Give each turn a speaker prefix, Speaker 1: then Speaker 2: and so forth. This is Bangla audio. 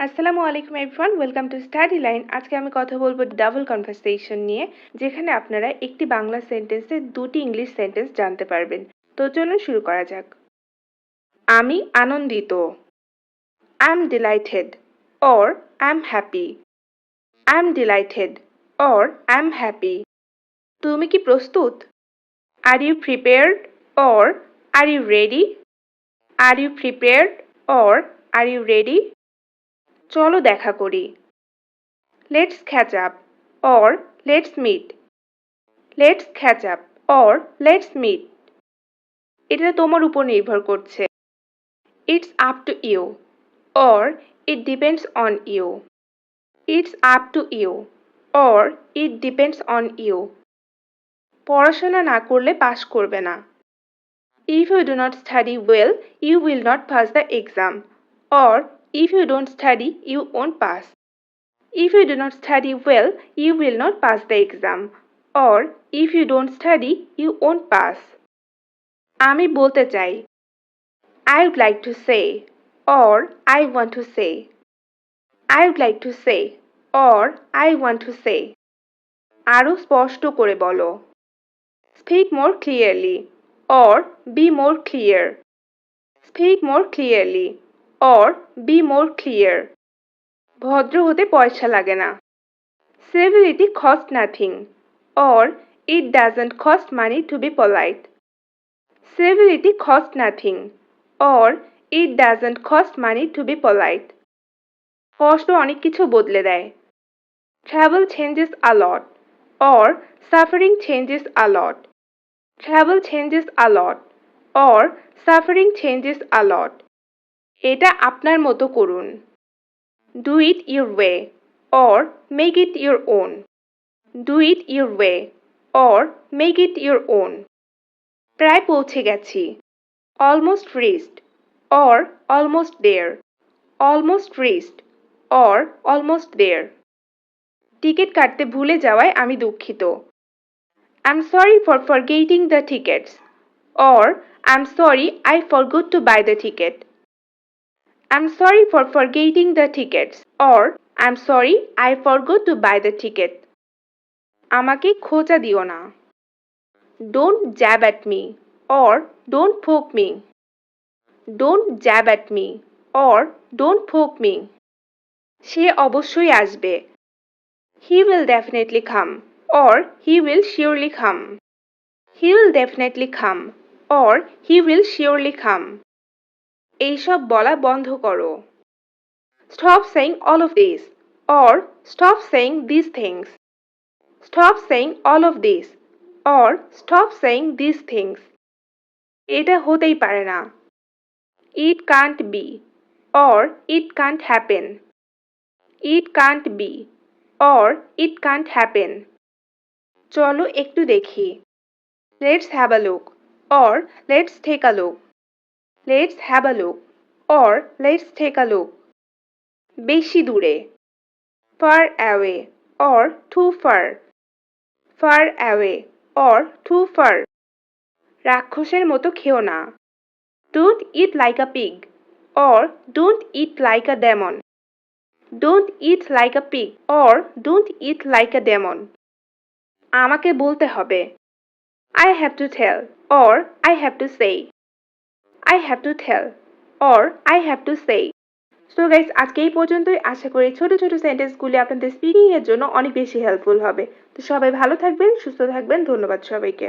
Speaker 1: আসসালামু আলাইকুম everyone welcome to study line আজকে আমি কথা বলব ডাবল কনভারসেশন নিয়ে, যেখানে আপনারা একটি বাংলা সেন্টেন্সে দুটি ইংলিশ সেন্টেন্স জানতে পারবেন। তো চলুন শুরু করা যাক। আমি আনন্দিত। I am delighted or I am happy I am delighted or I am happy তুমি কি প্রস্তুত? Are you prepared or are you ready are you prepared or are you ready চলো দেখা করি। Let's catch up or let's meet let's catch up or let's meet এটা তোমার উপর নির্ভর করছে। It's up to you or it depends on you it's up to you or it depends on you পড়াশোনা না করলে পাশ করবে না। If you do not study well you will not pass the exam or If you don't study, you won't pass. If you do not study well, you will not pass the exam. Or if you don't study, you won't pass. আমি বলতে চাই I would like to say or I want to say. I would like to say or I want to say. আরও স্পষ্ট করে বলো Speak more clearly or be more clear. Speak more clearly or be more clear. ভদ্র হতে পয়সা লাগে না Civility costs nothing or it doesn't cost money to be polite. Civility costs nothing or it doesn't cost money to be polite. কষ্ট অনেক কিছু বদলে দেয় Travel changes a lot or suffering changes a lot. Travel changes a lot or এটা আপনার মতো করুন। Do it your way or make it your own do it your way or make it your own প্রায় পৌঁছে গেছি। Almost reached or almost there almost reached or almost there ticket কাটতে ভুলে যাওয়ায় আমি দুঃখিত। I sorry for forgetting the tickets or I am sorry I forgot to buy the ticket I'm sorry for forgetting the tickets or I'm sorry I forgot to buy the ticket. আমাকে খোঁচা দিও না Don't jab at me or don't poke me. Don't jab at me or don't poke me. সে অবশ্যই আসবে He will definitely come or he will surely come. He will definitely come or he will surely come. এইসব বলা বন্ধ করো। Stop saying all of this or stop saying this things stop saying all of this or stop saying this things এটা হতেই পারে না। It can't be or it can't happen it can't be or it can't happen চলো একটু দেখি। Let's have a look or let's take a look Let's have a look or let's take a look. বেশি দূরে far away or too far. far away or too far. রাক্ষসের মতো খেও না Don't eat like a pig or don't eat like a demon. Don't eat like a pig or don't eat like a demon. আমাকে বলতে হবে I have to tell or I have to say. I have to tell or I have to say so guys আজকে এই পর্যন্তই। আশা করি ছোট ছোট সেন্টেন্সগুলি আপনাদের স্পিকিংয়ের জন্য অনেক বেশি হেল্পফুল হবে। তো সবাই ভালো থাকবেন, সুস্থ থাকবেন। ধন্যবাদ সবাইকে।